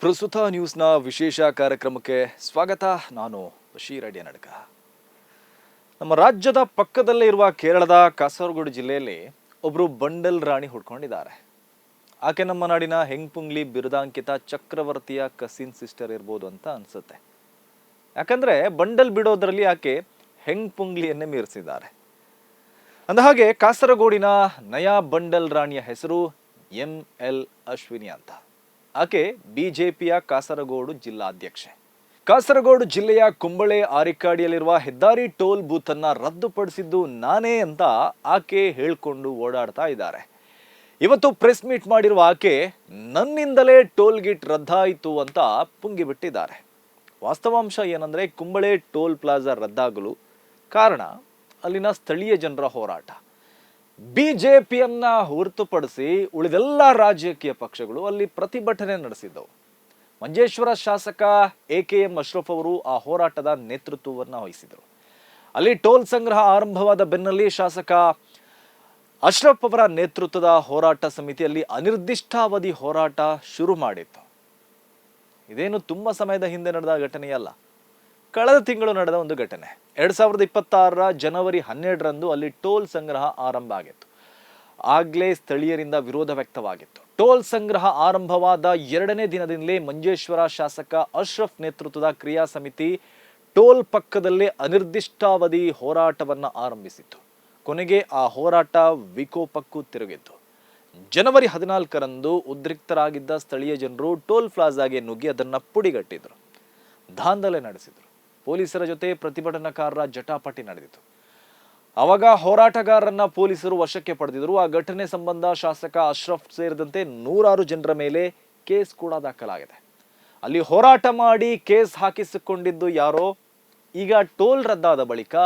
ಪ್ರಸ್ತುತ ನ್ಯೂಸ್ನ ವಿಶೇಷ ಕಾರ್ಯಕ್ರಮಕ್ಕೆ ಸ್ವಾಗತ. ನಾನು ಬಶೀರ್ ಅಡಿಯ ನಡ್ಕ. ನಮ್ಮ ರಾಜ್ಯದ ಪಕ್ಕದಲ್ಲೇ ಇರುವ ಕೇರಳದ ಕಾಸರಗೋಡು ಜಿಲ್ಲೆಯಲ್ಲಿ ಒಬ್ಬರು ಬಂಡಲ್ ರಾಣಿ ಹುಡ್ಕೊಂಡಿದ್ದಾರೆ. ಆಕೆ ನಮ್ಮ ನಾಡಿನ ಹೆಂಗ್ಪುಂಗ್ಲಿ ಬಿರುದಾಂಕಿತ ಚಕ್ರವರ್ತಿಯ ಕಸಿನ್ ಸಿಸ್ಟರ್ ಇರ್ಬೋದು ಅಂತ ಅನ್ಸುತ್ತೆ. ಯಾಕಂದ್ರೆ ಬಂಡಲ್ ಬಿಡೋದ್ರಲ್ಲಿ ಆಕೆ ಹೆಂಗ್ಪುಂಗ್ಲಿಯನ್ನೇ ಮೀರಿಸಿದ್ದಾರೆ. ಅಂದಹಾಗೆ ಕಾಸರಗೋಡಿನ ನಯಾ ಬಂಡಲ್ ರಾಣಿಯ ಹೆಸರು ಎಂ ಎಲ್ ಅಶ್ವಿನಿ ಅಂತ. ಆಕೆ ಬಿಜೆಪಿಯ ಕಾಸರಗೋಡು ಜಿಲ್ಲಾಧ್ಯಕ್ಷೆ. ಕಾಸರಗೋಡು ಜಿಲ್ಲೆಯ ಕುಂಬಳೆ ಆರಿಕಾಡಿಯಲ್ಲಿರುವ ಹೆದ್ದಾರಿ ಟೋಲ್ ಬೂತ್ ಅನ್ನ ರದ್ದುಪಡಿಸಿದ್ದು ನಾನೇ ಅಂತ ಆಕೆ ಹೇಳ್ಕೊಂಡು ಓಡಾಡ್ತಾ ಇದ್ದಾರೆ. ಇವತ್ತು ಪ್ರೆಸ್ ಮೀಟ್ ಮಾಡಿರುವ ಆಕೆ ನನ್ನಿಂದಲೇ ಟೋಲ್ ಗೇಟ್ ರದ್ದಾಯಿತು ಅಂತ ಪುಂಗಿಬಿಟ್ಟಿದ್ದಾರೆ. ವಾಸ್ತವಾಂಶ ಏನಂದ್ರೆ ಕುಂಬಳೆ ಟೋಲ್ ಪ್ಲಾಜಾ ರದ್ದಾಗಲು ಕಾರಣ ಅಲ್ಲಿನ ಸ್ಥಳೀಯ ಜನರ ಹೋರಾಟ. ಬಿಜೆಪಿಯನ್ನ ಹೊರತುಪಡಿಸಿ ಉಳಿದೆಲ್ಲ ರಾಜಕೀಯ ಪಕ್ಷಗಳು ಅಲ್ಲಿ ಪ್ರತಿಭಟನೆ ನಡೆಸಿದ್ದವು. ಮಂಜೇಶ್ವರ ಶಾಸಕ ಎ ಕೆ ಎಂ ಅಶ್ರಫ್ ಅವರು ಆ ಹೋರಾಟದ ನೇತೃತ್ವವನ್ನು ವಹಿಸಿದರು. ಅಲ್ಲಿ ಟೋಲ್ ಸಂಗ್ರಹ ಆರಂಭವಾದ ಬೆನ್ನಲ್ಲಿ ಶಾಸಕ ಅಶ್ರಫ್ ಅವರ ನೇತೃತ್ವದ ಹೋರಾಟ ಸಮಿತಿಯಲ್ಲಿ ಅನಿರ್ದಿಷ್ಟಾವಧಿ ಹೋರಾಟ ಶುರು ಮಾಡಿತ್ತು. ಇದೇನು ತುಂಬ ಸಮಯದ ಹಿಂದೆ ನಡೆದ ಘಟನೆಯಲ್ಲ. ಕಳೆದ ತಿಂಗಳು ನಡೆದ ಒಂದು ಘಟನೆ. ಎರಡ್ ಸಾವಿರದ ಇಪ್ಪತ್ತಾರರ ಜನವರಿ ಹನ್ನೆರಡರಂದು ಅಲ್ಲಿ ಟೋಲ್ ಸಂಗ್ರಹ ಆರಂಭ ಆಗಿತ್ತು. ಆಗ್ಲೇ ಸ್ಥಳೀಯರಿಂದ ವಿರೋಧ ವ್ಯಕ್ತವಾಗಿತ್ತು. ಟೋಲ್ ಸಂಗ್ರಹ ಆರಂಭವಾದ ಎರಡನೇ ದಿನದಿಂದಲೇ ಮಂಜೇಶ್ವರ ಶಾಸಕ ಅಶ್ರಫ್ ನೇತೃತ್ವದ ಕ್ರಿಯಾ ಸಮಿತಿ ಟೋಲ್ ಪಕ್ಕದಲ್ಲೇ ಅನಿರ್ದಿಷ್ಟಾವಧಿ ಹೋರಾಟವನ್ನ ಆರಂಭಿಸಿತ್ತು. ಕೊನೆಗೆ ಆ ಹೋರಾಟ ವಿಕೋಪಕ್ಕೂ ತಿರುಗಿತ್ತು. ಜನವರಿ ಹದಿನಾಲ್ಕರಂದು ಉದ್ರಿಕ್ತರಾಗಿದ್ದ ಸ್ಥಳೀಯ ಜನರು ಟೋಲ್ ಪ್ಲಾಜಾಗೆ ನುಗ್ಗಿ ಅದನ್ನ ಪುಡಿಗಟ್ಟಿದ್ರು. ದಾಂಧಲೆ ನಡೆಸಿದ್ರು. ಪೊಲೀಸರ ಜೊತೆ ಪ್ರತಿಭಟನಾಕಾರರ ಜಟಾಪಟಿ ನಡೆದಿತು ಅವಾಗ ಹೋರಾಟಗಾರರನ್ನ ಪೊಲೀಸರು ವಶಕ್ಕೆ ಪಡೆದಿದ್ರು ಆ ಘಟನೆ ಸಂಬಂಧ ಶಾಸಕ ಅಶ್ರಫ್ ಸೇರಿದಂತೆ ನೂರಾರು ಜನರ ಮೇಲೆ ಕೇಸ್ ಕೂಡ ದಾಖಲಾಗಿದೆ. ಅಲ್ಲಿ ಹೋರಾಟ ಮಾಡಿ ಕೇಸ್ ಹಾಕಿಸಿಕೊಂಡಿದ್ದು ಯಾರೋ, ಈಗ ಟೋಲ್ ರದ್ದಾದ ಬಳಿಕ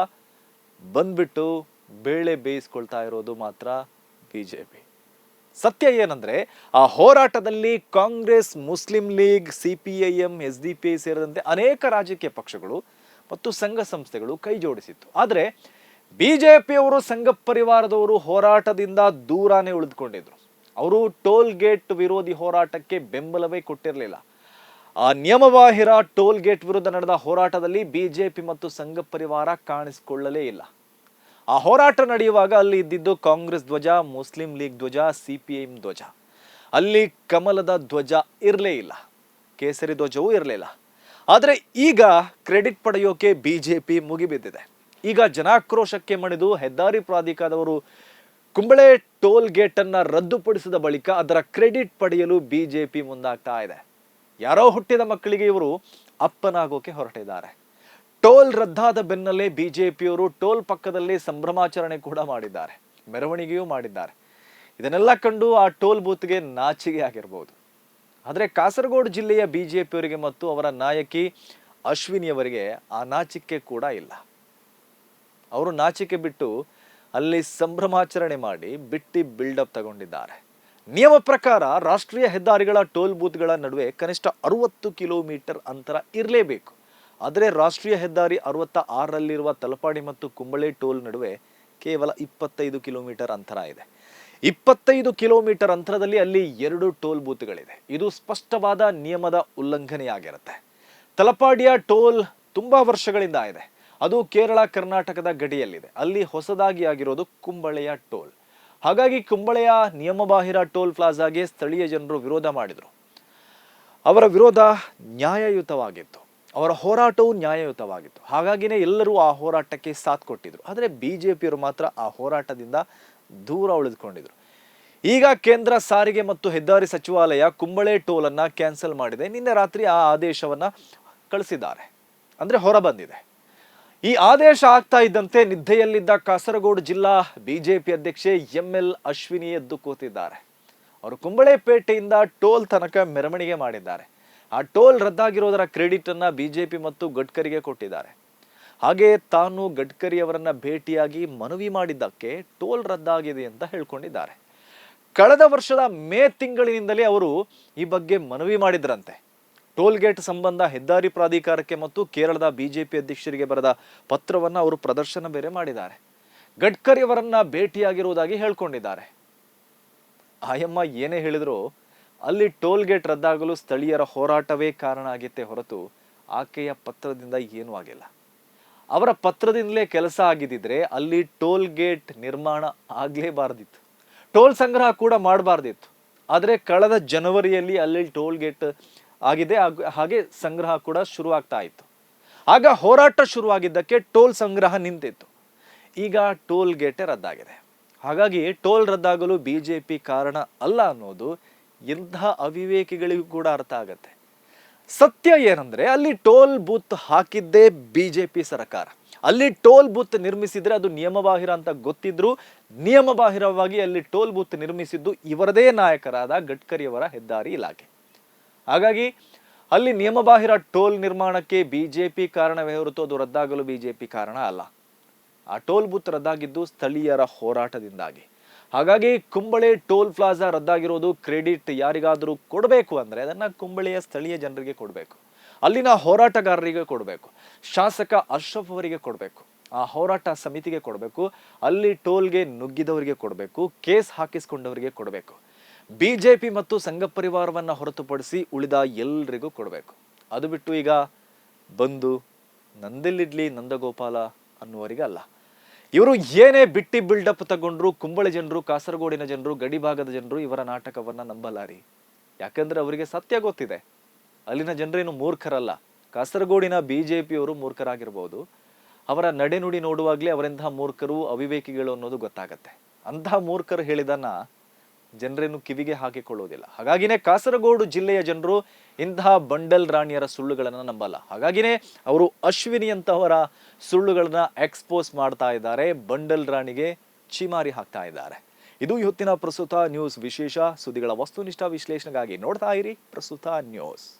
ಬಂದ್ಬಿಟ್ಟು ಬೇಳೆ ಬೇಯಿಸ್ಕೊಳ್ತಾ ಇರೋದು ಮಾತ್ರ ಬಿಜೆಪಿ. ಸತ್ಯ ಏನಂದ್ರೆ, ಆ ಹೋರಾಟದಲ್ಲಿ Congress, Muslim League CPIM S D P ಸೇರಿದಂತೆ ಅನೇಕ ರಾಜಕೀಯ ಪಕ್ಷಗಳು ಮತ್ತು ಸಂಘ ಸಂಸ್ಥೆಗಳು ಕೈ ಜೋಡಿಸಿತ್ತು ಆದರೆ ಬಿ ಜೆ ಪಿಯವರು ಸಂಘ ಪರಿವಾರದವರು ಹೋರಾಟದಿಂದ ದೂರಾನೇ ಉಳಿದುಕೊಂಡಿದ್ರು. ಅವರು ಟೋಲ್ ಗೇಟ್ ವಿರೋಧಿ ಹೋರಾಟಕ್ಕೆ ಬೆಂಬಲವೇ ಕೊಟ್ಟಿರಲಿಲ್ಲ. ಆ ನಿಯಮಬಾಹಿರ ಟೋಲ್ ಗೇಟ್ ವಿರುದ್ಧ ನಡೆದ ಹೋರಾಟದಲ್ಲಿ ಬಿಜೆಪಿ ಮತ್ತು ಸಂಘ ಪರಿವಾರ ಕಾಣಿಸಿಕೊಳ್ಳಲೇ ಇಲ್ಲ. ಆ ಹೋರಾಟ ನಡೆಯುವಾಗ ಅಲ್ಲಿ ಇದ್ದಿದ್ದು ಕಾಂಗ್ರೆಸ್ ಧ್ವಜ, ಮುಸ್ಲಿಂ ಲೀಗ್ ಧ್ವಜ, ಸಿಪಿಎಂ ಧ್ವಜ. ಅಲ್ಲಿ ಕಮಲದ ಧ್ವಜ ಇರಲೇ ಇಲ್ಲ. ಕೇಸರಿ ಧ್ವಜವೂ ಇರಲಿಲ್ಲ. ಆದರೆ ಈಗ ಕ್ರೆಡಿಟ್ ಪಡೆಯೋಕೆ ಬಿ ಜೆ ಪಿ ಮುಗಿಬಿದ್ದಿದೆ. ಈಗ ಜನಾಕ್ರೋಶಕ್ಕೆ ಮಣಿದು ಹೆದ್ದಾರಿ ಪ್ರಾಧಿಕಾರದವರು ಕುಂಬಳೆ ಟೋಲ್ ಗೇಟ್ ಅನ್ನ ರದ್ದುಪಡಿಸಿದ ಬಳಿಕ ಅದರ ಕ್ರೆಡಿಟ್ ಪಡೆಯಲು ಬಿ ಜೆ ಪಿ ಮುಂದಾಗ್ತಾ ಇದೆ. ಯಾರೋ ಹುಟ್ಟಿದ ಮಕ್ಕಳಿಗೆ ಇವರು ಅಪ್ಪನಾಗೋಕೆ ಹೊರಟಿದ್ದಾರೆ. ಟೋಲ್ ರದ್ದಾದ ಬೆನ್ನಲ್ಲೇ ಬಿ ಜೆ ಪಿಯವರು ಟೋಲ್ ಪಕ್ಕದಲ್ಲಿ ಸಂಭ್ರಮಾಚರಣೆ ಕೂಡ ಮಾಡಿದ್ದಾರೆ, ಮೆರವಣಿಗೆಯೂ ಮಾಡಿದ್ದಾರೆ. ಇದನ್ನೆಲ್ಲ ಕಂಡು ಆ ಟೋಲ್ ಬೂತ್ಗೆ ನಾಚಿಗೆ ಆಗಿರ್ಬೋದು ಆದರೆ ಕಾಸರಗೋಡು ಜಿಲ್ಲೆಯ ಬಿ ಜೆ ಪಿಯವರಿಗೆ ಮತ್ತು ಅವರ ನಾಯಕಿ ಅಶ್ವಿನಿಯವರಿಗೆ ಆ ನಾಚಿಕೆ ಕೂಡ ಇಲ್ಲ. ಅವರು ನಾಚಿಕೆ ಬಿಟ್ಟು ಅಲ್ಲಿ ಸಂಭ್ರಮಾಚರಣೆ ಮಾಡಿ ಬಿಟ್ಟಿ ಬಿಲ್ಡಪ್ ತಗೊಂಡಿದ್ದಾರೆ. ನಿಯಮ ಪ್ರಕಾರ ರಾಷ್ಟ್ರೀಯ ಹೆದ್ದಾರಿಗಳ ಟೋಲ್ ಬೂತ್ಗಳ ನಡುವೆ ಕನಿಷ್ಠ ಅರವತ್ತು ಕಿಲೋಮೀಟರ್ ಅಂತರ ಇರಲೇಬೇಕು. ಆದರೆ ರಾಷ್ಟ್ರೀಯ ಹೆದ್ದಾರಿ ಅರವತ್ತ ಆರರಲ್ಲಿರುವ ತಲಪಾಡಿ ಮತ್ತು ಕುಂಬಳೆ ಟೋಲ್ ನಡುವೆ ಕೇವಲ ಇಪ್ಪತ್ತೈದು ಕಿಲೋಮೀಟರ್ ಅಂತರ ಇದೆ. ಇಪ್ಪತ್ತೈದು ಕಿಲೋಮೀಟರ್ ಅಂತರದಲ್ಲಿ ಅಲ್ಲಿ ಎರಡು ಟೋಲ್ ಬೂತ್ಗಳಿದೆ. ಇದು ಸ್ಪಷ್ಟವಾದ ನಿಯಮದ ಉಲ್ಲಂಘನೆಯಾಗಿರುತ್ತೆ. ತಲಪಾಡಿಯ ಟೋಲ್ ತುಂಬಾ ವರ್ಷಗಳಿಂದ ಇದೆ. ಅದು ಕೇರಳ, ಕರ್ನಾಟಕದ ಗಡಿಯಲ್ಲಿದೆ. ಅಲ್ಲಿ ಹೊಸದಾಗಿ ಆಗಿರೋದು ಕುಂಬಳೆಯ ಟೋಲ್. ಹಾಗಾಗಿ ಕುಂಬಳೆಯ ನಿಯಮಬಾಹಿರ ಟೋಲ್ ಪ್ಲಾಜಾಗೆ ಸ್ಥಳೀಯ ಜನರು ವಿರೋಧ ಮಾಡಿದರು. ಅವರ ವಿರೋಧ ನ್ಯಾಯಯುತವಾಗಿತ್ತು. ಅವರ ಹೋರಾಟವು ನ್ಯಾಯಯುತವಾಗಿತ್ತು. ಹಾಗಾಗಿನೇ ಎಲ್ಲರೂ ಆ ಹೋರಾಟಕ್ಕೆ ಸಾಥ್ ಕೊಟ್ಟಿದ್ರು. ಆದರೆ ಬಿಜೆಪಿಯವರು ಮಾತ್ರ ಆ ಹೋರಾಟದಿಂದ ದೂರ ಉಳಿದುಕೊಂಡಿದ್ರು. ಈಗ ಕೇಂದ್ರ ಸಾರಿಗೆ ಮತ್ತು ಹೆದ್ದಾರಿ ಸಚಿವಾಲಯ ಕುಂಬಳೆ ಟೋಲ್ ಅನ್ನ ಕ್ಯಾನ್ಸಲ್ ಮಾಡಿದೆ. ನಿನ್ನೆ ರಾತ್ರಿ ಆ ಆದೇಶವನ್ನ ಕಳಿಸಿದ್ದಾರೆ. ಅಂದ್ರೆ ಹೊರ ಬಂದಿದೆ ಈ ಆದೇಶ ಆಗ್ತಾ ಇದ್ದಂತೆ ನಿದ್ದೆಯಲ್ಲಿದ್ದ ಕಾಸರಗೋಡು ಜಿಲ್ಲಾ ಬಿಜೆಪಿ ಅಧ್ಯಕ್ಷೆ ಎಂ ಎಲ್ ಅಶ್ವಿನಿ ಎದ್ದು ಕೂತಿದ್ದಾರೆ. ಅವರು ಕುಂಬಳೆಪೇಟೆಯಿಂದ ಟೋಲ್ ತನಕ ಮೆರವಣಿಗೆ ಮಾಡಿದ್ದಾರೆ. ಆ ಟೋಲ್ ರದ್ದಾಗಿರೋದರ ಕ್ರೆಡಿಟ್ ಅನ್ನ ಬಿಜೆಪಿ ಮತ್ತು ಗಡ್ಕರಿಗೆ ಕೊಟ್ಟಿದ್ದಾರೆ. ಹಾಗೆ ತಾನು ಗಡ್ಕರಿ ಅವರನ್ನ ಭೇಟಿಯಾಗಿ ಮನವಿ ಮಾಡಿದ್ದಕ್ಕೆ ಟೋಲ್ ರದ್ದಾಗಿದೆ ಅಂತ ಹೇಳ್ಕೊಂಡಿದ್ದಾರೆ. ಕಳೆದ ವರ್ಷದ ಮೇ ತಿಂಗಳಿನಿಂದಲೇ ಅವರು ಈ ಬಗ್ಗೆ ಮನವಿ ಮಾಡಿದ್ರಂತೆ. ಟೋಲ್ ಗೇಟ್ ಸಂಬಂಧ ಹೆದ್ದಾರಿ ಪ್ರಾಧಿಕಾರಕ್ಕೆ ಮತ್ತು ಕೇರಳದ ಬಿಜೆಪಿ ಅಧ್ಯಕ್ಷರಿಗೆ ಬರೆದ ಪತ್ರವನ್ನ ಅವರು ಪ್ರದರ್ಶನ ಬೇರೆ ಮಾಡಿದ್ದಾರೆ. ಗಡ್ಕರಿ ಅವರನ್ನ ಭೇಟಿಯಾಗಿರುವುದಾಗಿ ಹೇಳ್ಕೊಂಡಿದ್ದಾರೆ. ಆಯಮ್ಮ, ಏನೇ ಹೇಳಿದ್ರು ಅಲ್ಲಿ ಟೋಲ್ ಗೇಟ್ ರದ್ದಾಗಲು ಸ್ಥಳೀಯರ ಹೋರಾಟವೇ ಕಾರಣ ಆಗಿತ್ತೇ ಹೊರತು ಆಕೆಯ ಪತ್ರದಿಂದ ಏನೂ ಆಗಿಲ್ಲ. ಅವರ ಪತ್ರದಿಂದಲೇ ಕೆಲಸ ಆಗಿದ್ದಿದ್ರೆ ಅಲ್ಲಿ ಟೋಲ್ ಗೇಟ್ ನಿರ್ಮಾಣ ಆಗಲೇಬಾರ್ದಿತ್ತು. ಟೋಲ್ ಸಂಗ್ರಹ ಕೂಡ ಮಾಡಬಾರ್ದಿತ್ತು. ಆದರೆ ಕಳೆದ ಜನವರಿಯಲ್ಲಿ ಅಲ್ಲಿ ಟೋಲ್ ಗೇಟ್ ಆಗಿದೆ, ಹಾಗ್- ಸಂಗ್ರಹ ಕೂಡ ಶುರುವಾಗ್ತಾ ಇತ್ತು. ಆಗ ಹೋರಾಟ ಶುರುವಾಗಿದ್ದಕ್ಕೆ ಟೋಲ್ ಸಂಗ್ರಹ ನಿಂತಿತ್ತು. ಈಗ ಟೋಲ್ ಗೇಟೇ ರದ್ದಾಗಿದೆ. ಹಾಗಾಗಿ ಟೋಲ್ ರದ್ದಾಗಲು ಬಿ ಜೆ ಪಿ ಕಾರಣ ಅಲ್ಲ ಅನ್ನೋದು ಎಂತಹ ಅವಿವೇಕಿಗಳಿಗೂ ಕೂಡ ಅರ್ಥ ಆಗತ್ತೆ. ಸತ್ಯ ಏನಂದ್ರೆ ಅಲ್ಲಿ ಟೋಲ್ ಬೂತ್ ಹಾಕಿದ್ದೇ ಬಿಜೆಪಿ ಸರ್ಕಾರ. ಅಲ್ಲಿ ಟೋಲ್ ಬೂತ್ ನಿರ್ಮಿಸಿದ್ರೆ ಅದು ನಿಯಮಬಾಹಿರ ಅಂತ ಗೊತ್ತಿದ್ರು ನಿಯಮಬಾಹಿರವಾಗಿ ಅಲ್ಲಿ ಟೋಲ್ ಬೂತ್ ನಿರ್ಮಿಸಿದ್ದು ಇವರದೇ ನಾಯಕರಾದ ಗಡ್ಕರಿಯವರ ಹೆದ್ದಾರಿ ಇಲಾಖೆ. ಹಾಗಾಗಿ ಅಲ್ಲಿ ನಿಯಮಬಾಹಿರ ಟೋಲ್ ನಿರ್ಮಾಣಕ್ಕೆ ಬಿಜೆಪಿ ಕಾರಣವೇ ಹೊರತು ಅದು ರದ್ದಾಗಲು ಬಿಜೆಪಿ ಕಾರಣ ಅಲ್ಲ. ಆ ಟೋಲ್ ಬೂತ್ ರದ್ದಾಗಿದ್ದು ಸ್ಥಳೀಯರ ಹೋರಾಟದಿಂದಾಗಿ. ಹಾಗಾಗಿ ಕುಂಬಳೆ ಟೋಲ್ ಪ್ಲಾಜಾ ರದ್ದಾಗಿರೋದು ಕ್ರೆಡಿಟ್ ಯಾರಿಗಾದರೂ ಕೊಡಬೇಕು ಅಂದರೆ ಅದನ್ನು ಕುಂಬಳೆಯ ಸ್ಥಳೀಯ ಜನರಿಗೆ ಕೊಡಬೇಕು. ಅಲ್ಲಿನ ಹೋರಾಟಗಾರರಿಗೆ ಕೊಡಬೇಕು. ಶಾಸಕ ಅಶ್ರಫ್ ಅವರಿಗೆ ಕೊಡಬೇಕು. ಆ ಹೋರಾಟ ಸಮಿತಿಗೆ ಕೊಡಬೇಕು. ಅಲ್ಲಿ ಟೋಲ್ಗೆ ನುಗ್ಗಿದವರಿಗೆ ಕೊಡಬೇಕು. ಕೇಸ್ ಹಾಕಿಸ್ಕೊಂಡವರಿಗೆ ಕೊಡಬೇಕು. ಬಿ ಜೆ ಪಿ ಮತ್ತು ಸಂಘ ಪರಿವಾರವನ್ನು ಹೊರತುಪಡಿಸಿ ಉಳಿದ ಎಲ್ರಿಗೂ ಕೊಡಬೇಕು. ಅದು ಬಿಟ್ಟು ಈಗ ಬಂದು ನಂದೆಲ್ಲಿಡ್ಲಿ ನಂದಗೋಪಾಲ ಅನ್ನುವರಿಗೆ ಅಲ್ಲ. ಇವರು ಏನೇ ಬಿಟ್ಟಿ ಬಿಲ್ಡಪ್ ತಗೊಂಡ್ರು, ಕುಂಬಳಿ ಜನರು, ಕಾಸರಗೋಡಿನ ಜನರು, ಗಡಿ ಭಾಗದ ಜನರು ಇವರ ನಾಟಕವನ್ನ ನಂಬಲಾರಿ. ಯಾಕಂದ್ರೆ ಅವರಿಗೆ ಸತ್ಯ ಗೊತ್ತಿದೆ. ಅಲ್ಲಿನ ಜನರೇನು ಮೂರ್ಖರಲ್ಲ. ಕಾಸರಗೋಡಿನ ಬಿಜೆಪಿಯವರು ಮೂರ್ಖರಾಗಿರ್ಬೋದು. ಅವರ ನಡೆನುಡಿ ನೋಡುವಾಗ್ಲೇ ಅವರೆಂತಹ ಮೂರ್ಖರು ಅವಿವೇಕಿಗಳು ಅನ್ನೋದು ಗೊತ್ತಾಗತ್ತೆ. ಅಂತಹ ಮೂರ್ಖರು ಹೇಳಿದನ್ನ ಜನರೇನು ಕಿವಿಗೆ ಹಾಕಿಕೊಳ್ಳುವುದಿಲ್ಲ ಹಾಗಾಗಿನೇ ಕಾಸರಗೋಡು ಜಿಲ್ಲೆಯ ಜನರು ಇಂತಹ ಬಂಡಲ್ ರಾಣಿಯರ ಸುಳ್ಳುಗಳನ್ನು ನಂಬಲ್ಲ. ಹಾಗಾಗಿನೇ ಅವರು ಅಶ್ವಿನಿ ಅಂತವರ ಸುಳ್ಳುಗಳನ್ನ ಎಕ್ಸ್ಪೋಸ್ ಮಾಡ್ತಾ ಇದ್ದಾರೆ, ಬಂಡಲ್ ರಾಣಿಗೆ ಚೀಮಾರಿ ಹಾಕ್ತಾ ಇದ್ದಾರೆ. ಇದು ಇವತ್ತಿನ ಪ್ರಸ್ತುತ ನ್ಯೂಸ್ ವಿಶೇಷ. ಸುದ್ದಿಗಳ ವಸ್ತುನಿಷ್ಠ ವಿಶ್ಲೇಷಣೆಗಾಗಿ ನೋಡ್ತಾ ಇರಿ ಪ್ರಸ್ತುತ ನ್ಯೂಸ್.